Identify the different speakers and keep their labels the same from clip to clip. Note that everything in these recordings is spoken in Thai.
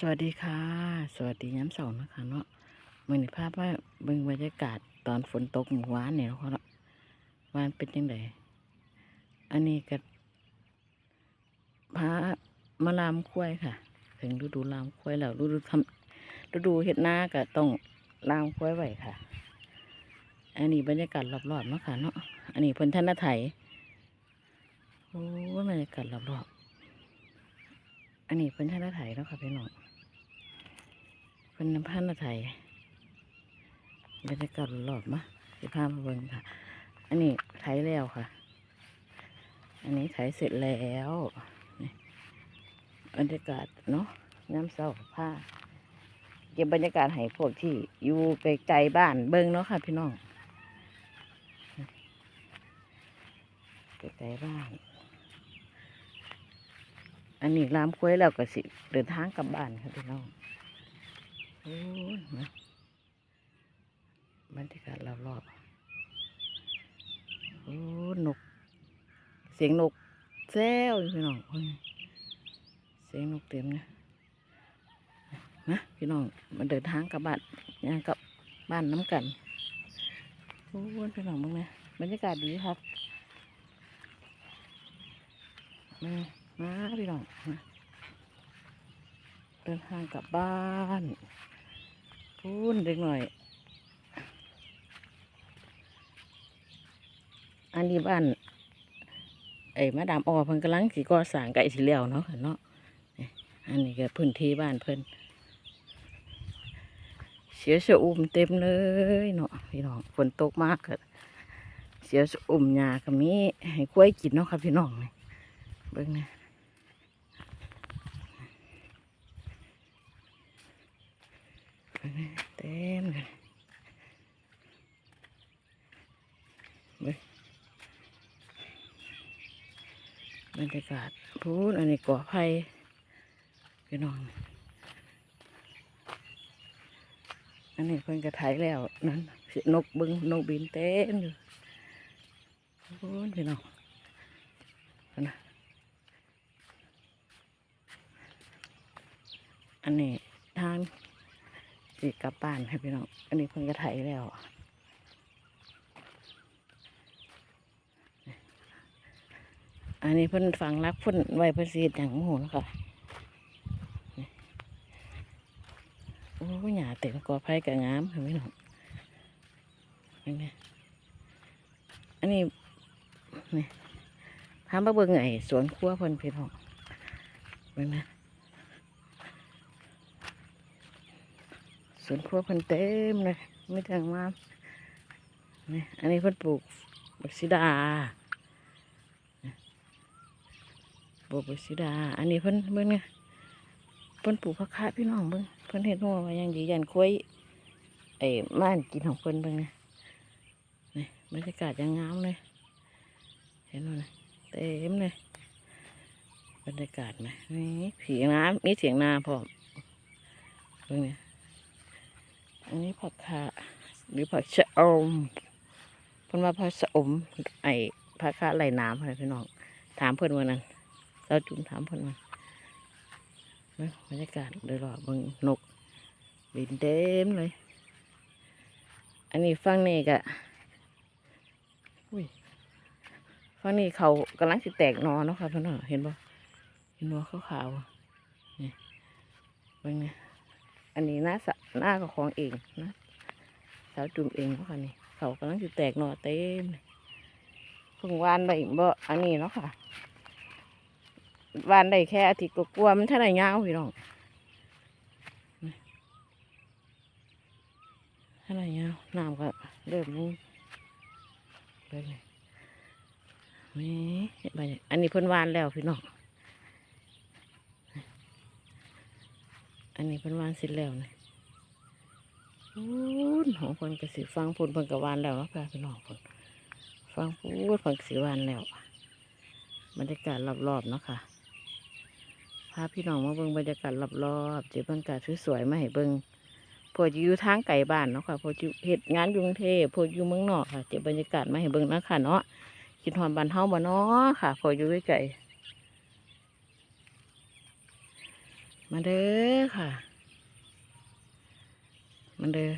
Speaker 1: สวัสดีค่ะ สวัสดีย้ำเสาร์นะคะเนาะมือนภาพว่าเบิ่งบรรยากาศตอนฝนตกหมู่วานเนี่ยเนาะเนาะวานเป็นยังไงอันนี้ก็พามาลามควายค่ะ ถึงฤดูลามควายแล้วฤดูทำฤดูเฮ็ดนาก็ต้องลามควายไว้ค่ะ อันนี้บรรยากาศรอบๆเนาะค่ะเนาะอันนี้เพิ่นท่านนาไถโอ้บรรยากาศรอบๆ อันนี้เพิ่นท่านนาไถเนาะค่ะพี่น้องเป็นน้ำพันธุ์ไทยบรรยากาศหลอดมะสิพามาเบิ่งค่ะ อันนี้ไถแล้วค่ะ อันนี้ไถเสร็จแล้วบรรยากาศเนาะน้ำเศร้าผ้าเก็บบรรยากาศให้พวกที่อยู่ไกลๆบ้านเบิ่งเนาะค่ะพี่น้องไกลๆบ้าน อันนี้ลามคุ้ยแล้วก็สิเดินทางกลับบ้านค่ะพี่น้องโอ้ยมาบรรยากาศรอบๆโอ้นก เสียงนกแซวพี่น้องเสียงนกเต็มนะนะพี่น้องมาเดินทางกลับบ้านย่างกับบ้านน้ำกันโอ้ยพี่น้องมึงนะบรรยากาศดีครับม มาพี่น้องมาเดินทางกลับบ้านพูนเด็กหน่อย อันนี้บ้านไอ้มาดามออเพิ่นกำลังสีก่อสร้างไก่สีเหลียวเนาะเนาะอันนี้ก็พื้นที่บ้านเพิ่นเสียชะอุ่มเต็มเลยเนาะพี่น้องฝนตกมากก็เสียชะอุ่มหญ้าก็มีให้กล้วยกินเนาะค่ะพี่น้องเบิ่งนะ เต็มเลยบรรยากาศพูดอันนี้ก่อไผ่พี่น้อง อันนี้เพิ่นกระไถแล้วนั่นนกบึงนกบินเต็มอยู่พูดพี่น้องนะอันนี้ทาง สิกลับบ้านให้พี่น้อง อันนี้เพิ่นกระไถแล้วอันนี้เพิ่นฝังรักเพิ่นไว้เพิ่นสีดอย่างหมูนะคะโอ้ยหญ้าเต็มกอไผ่กะงามเห็นไหมน้องนี่อันนี้นี่พามาเบิ่งไอ้สวนครัวเพิ่นพี่น้องเบิ่งนะ สวนครัวเพิ่นเต็มเลยไม่ถึงมานี่อันนี้เพิ่นปลูกบักซิดาปลูกบักซิดา อันนี้เพิ่นเบิ่งไงเพิ่นปลูกผักคะพี่น้องเบิ่งเพิ่นเห็นหัวว่ายังดียันคุ้ยไอ้ม่านกินของเพิ่นเบิ่งไงนี่บรรยากาศยังงามเลยเห็นไหมเต็มเลยบรรยากาศไหมนี่ผีน้ำมีเสียงนาพร้อมเบิ่งเนี่ย อันนี้ผักขาหรือผักชะอมเพิ่นว่าผักชะอมไอ้ผักขาไหลน้ำอะไรพี่น้องถามเพิ่อนวันนั้นเราจุ่มถามเพิ่นวันเบิ่งบรรยากาศโดยรอบเบิ่งนกบินเต็มเลย อันนี้ฟังนี่กะอุ้ยฟังนี่เขากำลังสิแตกนอเนาะค่ะพี่น้องเห็นบ่เห็นบ่ขาวๆนี่เบิ่งเนี่ย อันนี้หน้าสะหน้าก็ของเองนะสาวจุ่มเองเนาะค่ะนี่เขากำลังจะแตกหน่อเต็มพิ่งวานได้บ่อันนี้เนาะค่ะวานได้แค่อาทิตย์กลัวมันเท่าไหร่ยาวพี่น้องเท่าไหร่ยาวน้ำก็เริ่มนี่เลยนี่เห็นไหมอันนี้เพิ่นวานแล้วพี่น้อง อันนี้เพิ่นวานเสร็จแล้วนี่พูนของเพิ่นก็สิฟังพูนเพิ่นก็วานแล้วเนาะค่ะพี่น้องเพิ่นฟังพูนเพิ่นก็สิวานแล้วบรรยากาศรอบๆเนาะค่ะพาพี่น้องมาเบิ่งบรรยากาศรอบๆเจ็บบรรยากาศสวยๆมาให้เบิ่งพวกอยู่ทางไกลบ้านเนาะค่ะพวกอยู่เฮ็ดงานกรุงเทพพวกอยู่เมืองนอกค่ะเจ็บบรรยากาศมาให้เบิ่งนะค่ะเนาะคิดฮอดบ้านเฮาบ่เนาะค่ะพออยู่ใกล้ๆ มาเด้อค่ะ มาเด้อ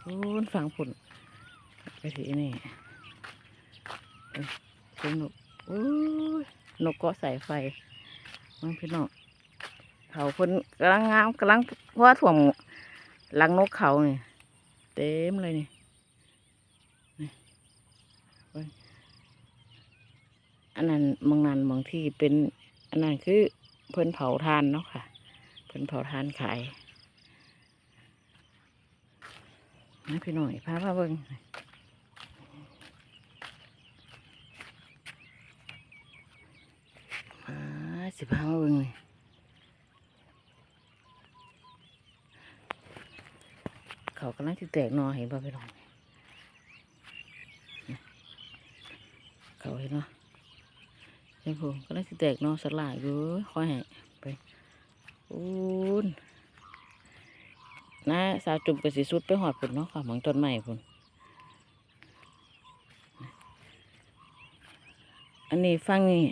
Speaker 1: โอ้นฝั่งผุ่นไปทีนี่เอ้ยเป็นนกโอ้ยนกเกาะสายไฟมันพี่น้องเขาเพิ่นกำลังงามกำลังเพราะว่าถ่วงลังนกเขาเนี่ยเต็มเลยนี่อันนั้นบางนั้นบางที่เป็น อันนั้นคือเพิ่นเผาทานเนาะค่ะ เพิ่นเผาทานขายนะพี่หน่อยพาพาเบิ่งมาสิพามาเบิ่งนี่เขากำลังที่แตกนอเห็นป่ะพี่น้องเขาเห็นเนาะ นผมก็ได้สิแตกเนอสลายอยู่คอยให้ไปอูนนะสาวจุ่มกระสีสุดไปหอดผุนเนาะค่ะหมองต้นใหม่ผุนอันนี้ฟังนี่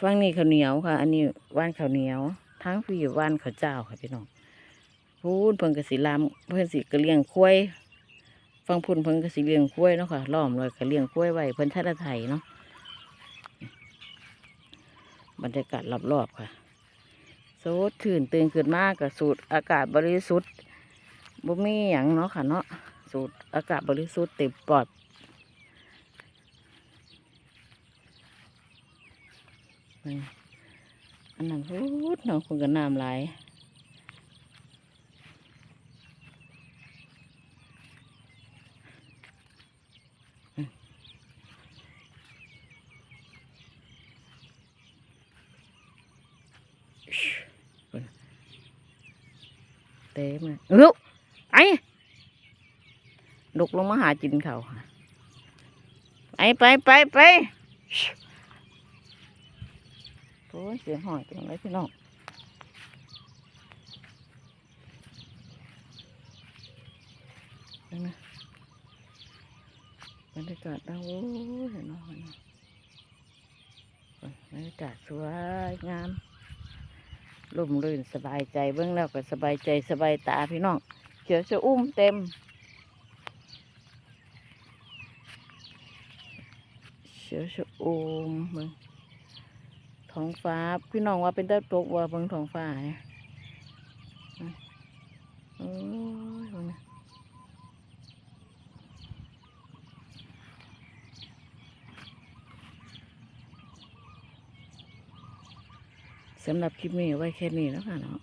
Speaker 1: ฟังนี่ข้าวเหนียวค่ะ อันนี้ว่านข้าวเหนียว ทั้งพี่ว่านข้าวเจ้าค่ะพี่น้องพูนเพิ่งกระสีลามเพิ่นสิกระเลี้ยงควายฟังพุ่นเพิ่งกระสีเลี้ยงควายเนาะค่ะล้อมเลยกระเลี้ยงควายไว้เพิ่นทัดไทยเนาะ บรรยากาศรอบๆค่ะสดขื่นตื่นขึ้นมากกับสูดอากาศบริสุทธิ์บ่มีอย่างเนาะค่ะเนาะสูดอากาศบริสุทธิ์เต็มปอดนี่อันนั้นพูดเนาะคุณกับน้ำไหลายอืมเพิ่น เต็มเลยเอ้าไอ้ลุกลงมาหาจินเขาไปไปไปไปโอ้ยเสียงหอยจังเลยพี่น้องนไหมบรรยากาศนะโอ้ยเห็นไหมบรรยากาศสวยงาม ร่มรื่นสบายใจเบื้องแล้วก็สบายใจสบายตาพี่น้องเขียวชะอุ้มเต็ม เขียวชะอุ้มเบิ่งท้องฟ้าพี่น้องว่าเป็นตะตกว่าเบิ่งท้องฟ้าเนี่ยอืมโอ้ยเบิ่งนะ สำหรับคลิปนี้ไว้แค่นี้แล้วค่ะเนาะ